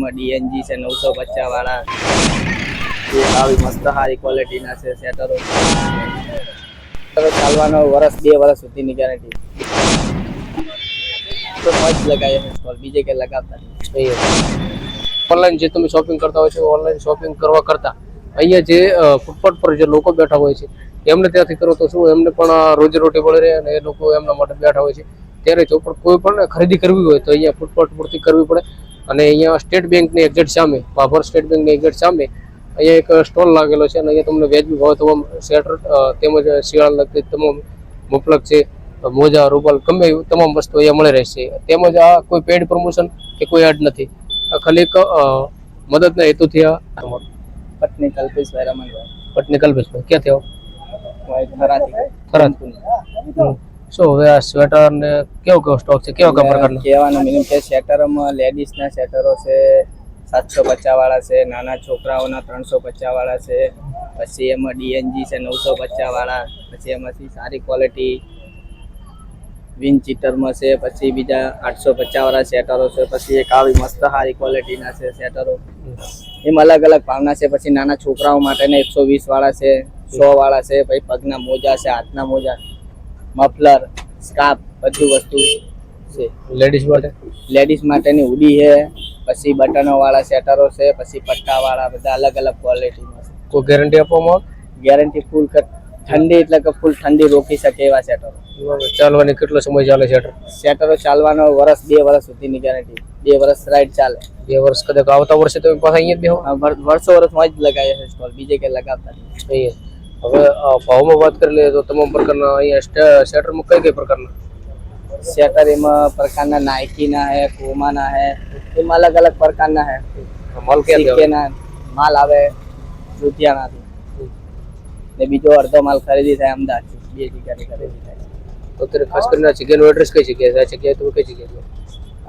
એમાં ડીએનજી છે, નવસો પચાસ વાળા. આવી મસ્ત સારી ક્વોલિટીના છે સેટરો. ચાલવાનો વર્ષ બે વર્ષ સુધીની ગેરંટી તો મોજ લગાવીએ સ્ટોલ બીજે કે લગાવતા ઓનલાઈન જે તમે શોપિંગ કરતા હોય છે ઓનલાઈન શોપિંગ કરવા કરતા, અહીંયા જે ફૂટપાથ પર જે લોકો બેઠા હોય છે, એમને ત્યાંથી કરો તો શું, એમને પણ રોજીરોટી મળી રહે અને એ લોકો એમના માટે બેઠા હોય છે. ત્યારે જો પણ કોઈ પણ ખરીદી કરવી હોય તો અહીંયા ફૂટપાથ પરથી કરવી પડે. અને અહીંયા સ્ટેટ બેંકની એક્ઝેટ સામે ભાભર સ્ટેટ બેંકની એક્ઝેટ સામે અહીંયા એક સ્ટોલ લાગેલો છે અને અહીંયા તમને વ્યાજબી ભાવ તમામ સ્વેટર તેમજ શિયાળ લગતી તમામ મુફલક છે મોજા રૂબલ ગમે એવું તમામ વસ્તુ અહીંયા મળી રહેશે તેમજ આ કોઈ પેડ પ્રમોશન કે કોઈ એડ નથી. આ ખાલી એક મદદના હેતુથી આ પટની કલ્પેશભાઈ. રમણભાઈ પટની કલ્પેશભાઈ ક્યાં થયો થરાદ. શું હવે આ સ્વેટર ને કેવો કેવો સ્ટોક છે? કેવા પ્રકારનો કહેવાનો મિનિમમ કે લેડીઝ લેડીઝના સ્વેટરો છે સાતસો પચાસ વાળા છે, નાના છોકરાઓના ત્રણસો પચાસ વાળા છે, પછી એમાં ડીએનજી છે નવસો પચાસ વાળા પછી એમાંથી સારી ક્વોલિટી વિન ચીટરમાં છે, પછી બીજા આઠસો પચાસ વાળા સેટરો છે, પછી એક આવી મસ્ત સારી ક્વોલિટીના છે સેટરો એમાં અલગ અલગ ભાવના છે, પછી નાના છોકરાઓ માટેના એકસો વીસ વાળા છે સો વાળા છે, પછી પગના મોજા છે, હાથના મોજા. મફલર સ્કાર્ફ બધું વસ્તુ છે. લેડીઝ માટે? લેડીઝ માટેની હુડી છે પછી બટનો વાળા સેટરો છે પછી પટ્ટા વાળા બધા અલગ અલગ ક્વોલિટીમાં છે. કોઈ ગેરંટી આપવામાં ગેરંટી ફૂલ ઠંડી એટલે કે ફૂલ ઠંડી રોકી શકે એવા સેટરો. આવે ચાલવાની કેટલો સમય ચાલે સ્વેટર સેટરો ચાલવાનો વર્ષ બે વર્ષ સુધીની ગેરંટી બે વર્ષ રાઈડ ચાલે. બે વર્ષ કદાચ આવતા વર્ષે તમે પાછા અહીંયા જ બેહો? આ વર- વર્ષો વર્ષમાં જ લગાવીએ છે સ્ટોલ બીજે કે લગાવતા નથી. હવે ભાવમાં વાત કરી લઈએ તો તમામ પ્રકારના અહીંયા શેટરમાં કઈ કઈ પ્રકારના? શેટર એમાં પ્રકારના નાઇકીના હે કોમાના હે એમાં અલગ અલગ પ્રકારના હે. માલ કે આવે? માલ આવે લુધિયાણાથી. ને બીજો અડધો માલ ખરીદી થાય અમદાવાદથી બે જગ્યાની ખરીદી થાય. તો અત્યારે ખાસ કરીને જગ્યાનું એડ્રેસ કઈ જગ્યાએ? છે આ જગ્યાએ તમે કઈ જગ્યાએ છો?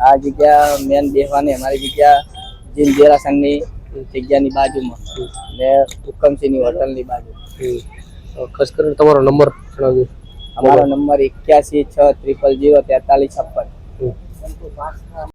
આ જગ્યા મેન બેહવાની અમારી જગ્યા જીન દેરાસનની જગ્યાની બાજુમાં ને હુકમસિંહની હોટલની બાજુ. ખાસ કરીને તમારો નંબર જણાવજો અમારો નંબર એક્યાસી છ ત્રિપલ જીરો તેતાલીસ છપ્પન.